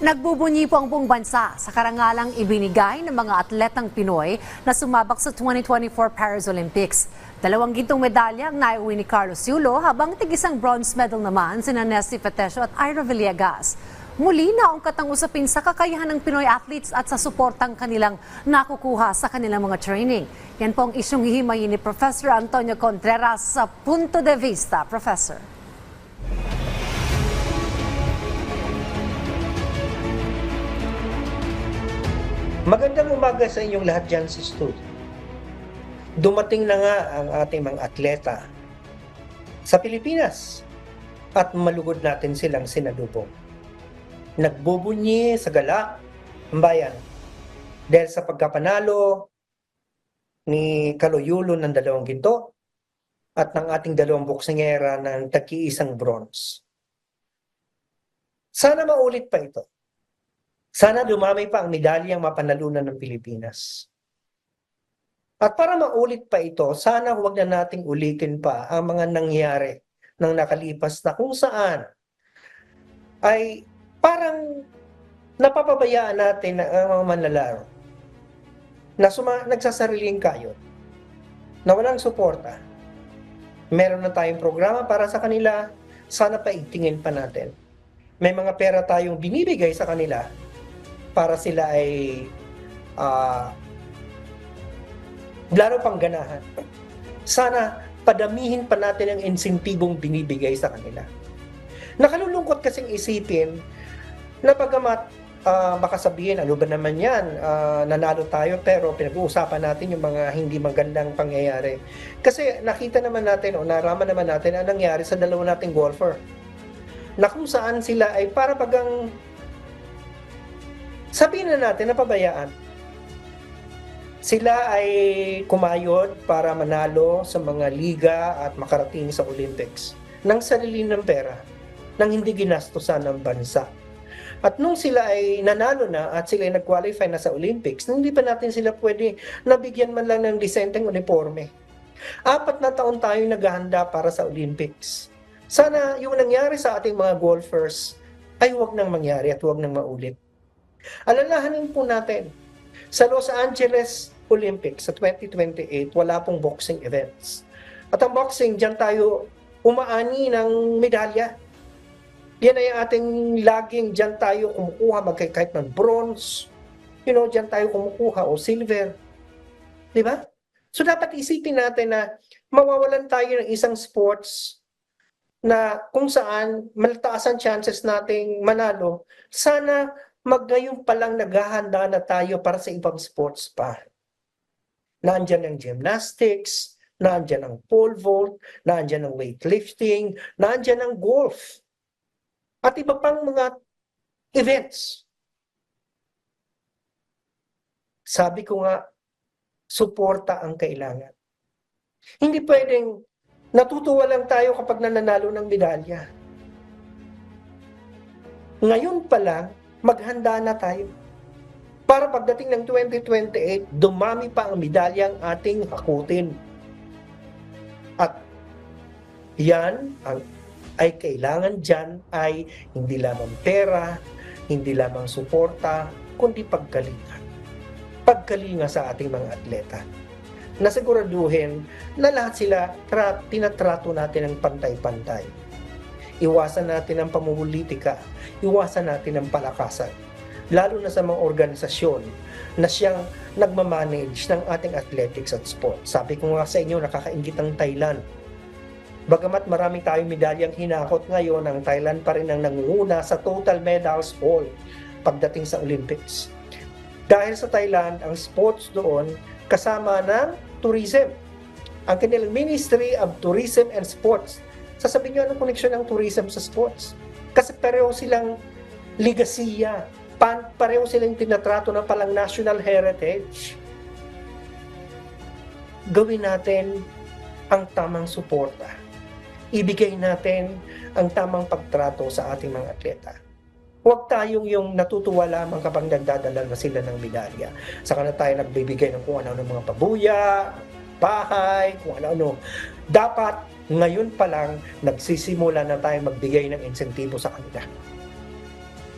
Nagbubunyi po ang buong bansa sa karangalang ibinigay ng mga atletang Pinoy na sumabak sa 2024 Paris Olympics. Dalawang gintong medalya ang naiuwi ni Carlos Yulo habang tigisang bronze medal naman sina Nesty Petesio at Ira Villegas. Muli naungkat ang usapin sa kakayahan ng Pinoy athletes at sa suportang kanilang nakukuha sa kanilang mga training. Yan po ang isyong hihimayin ni Professor Antonio Contreras sa Punto de Vista. Professor. Magandang umaga sa inyong lahat dyan sa. Dumating na nga ang ating mga atleta sa Pilipinas at malugod natin silang sinalubong. Nagbubunyi sa gala ang bayan dahil sa pagkapanalo ni Kaloyulo ng dalawang ginto at ng ating dalawang boksingera ng tag-iisang bronze. Sana maulit pa ito. Sana dumami pa ang medalyang mapanalunan ng Pilipinas. At para maulit pa ito, sana huwag na nating ulitin pa ang mga nangyari ng nakalipas na kung saan ay parang napapabayaan natin na ang mga manlalaro na suma, nagsasariling kayo na walang suporta. Meron na tayong programa para sa kanila, sana paigtingin pa natin. May mga pera tayong binibigay sa kanila para sila ay ah lalo pang ganahan. Sana padamihin pa natin ang insentibong binibigay sa kanila. Nakalulungkot kasing isipin na pagamat ah, baka sabihin, ano ba naman yan, Ah, nanalo tayo pero pinag-uusapan natin yung mga hindi magandang pangyayari. Kasi nakita naman natin o naraman naman natin ang nangyari sa dalawa nating golfer. Na kung saan sila ay para bagang sabihin na natin na pabayaan. Sila ay kumayod para manalo sa mga liga at makarating sa Olympics ng sarili ng pera nang hindi ginastosan ng bansa. At nung sila ay nanalo na at sila ay nag-qualify na sa Olympics, hindi pa natin sila pwede nabigyan man lang ng disenteng uniforme. Apat na taon tayo naghahanda para sa Olympics. Sana yung nangyari sa ating mga golfers ay huwag nang mangyari at huwag nang maulit. Alalahanin po natin, sa Los Angeles Olympics sa 2028, wala pong boxing events. At ang boxing, dyan tayo umaani ng medalya. Yan ay ating laging dyan tayo kumukuha, magkay kahit ng bronze, you know, dyan tayo kumukuha o silver. Di ba? So dapat isipin natin na mawawalan tayo ng isang sports na kung saan malataas ang chances nating manalo, sana maggayon pa lang naghahanda na tayo para sa ibang sports pa. Nandyan ang gymnastics, nandyan ang pole vault, nandyan ang weightlifting, nandyan ang golf. At iba pang mga events. Sabi ko nga, suporta ang kailangan. Hindi pwedeng natutuwa lang tayo kapag nananalo ng medalya. Ngayon pa lang, maghanda na tayo. Para pagdating ng 2028, dumami pa ang medalyang ating hakutin. At yan ang ay kailangan dyan ay hindi lamang pera, hindi lamang suporta, kundi pagkalinga. Pagkalinga sa ating mga atleta. Nasiguraduhin na lahat sila tra- tinatrato natin ng pantay-pantay. Iwasan natin ang pamumulitika, iwasan natin ang palakasan. Lalo na sa mga organisasyon na siyang nagmamanage ng ating athletics at sports. Sabi ko nga sa inyo, nakakaingit ang Thailand. Bagamat marami tayong medalyang hinakot ngayon, ang Thailand pa rin ang nangunguna sa total medals all pagdating sa Olympics. Dahil sa Thailand, ang sports doon kasama ng tourism. Ang kanilang Ministry of Tourism and Sports. Sasabihin nyo anong connection ng tourism sa sports? Kasi pareho silang ligasiya. Pareho silang tinatrato ng palang national heritage. Gawin natin ang tamang suporta. Ibigay natin ang tamang pagtrato sa ating mga atleta. Huwag tayong yung natutuwa lamang kapag nagdadala na sila ng medalya. Saka na tayo nagbibigay ng kung ano ng mga pabuya, bahay, kung ano-ano. Dapat ngayon pa lang nagsisimula na tayo magbigay ng insentibo sa kanila.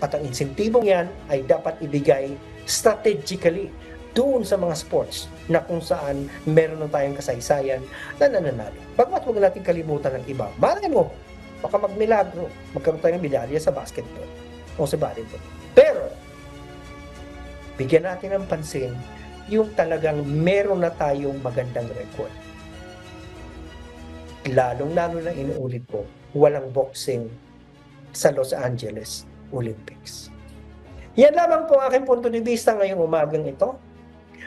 At ang insentibong yan ay dapat ibigay strategically doon sa mga sports na kung saan meron na tayong kasaysayan na nananalo. Bagmat huwag natin kalimutan ng iba. Malay mo, baka magmilagro, magkaroon tayo ng medalya sa basketball o sa volleyball. Pero, bigyan natin ng pansin yung talagang meron na tayong magandang record. Lalong-lalo na inuulit ko, walang boxing sa Los Angeles Olympics. Yan lamang po ang aking punto de vista ngayong umagang ito.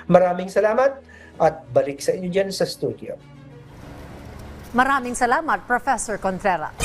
Maraming salamat at balik sa inyo dyan sa studio. Maraming salamat, Professor Contreras.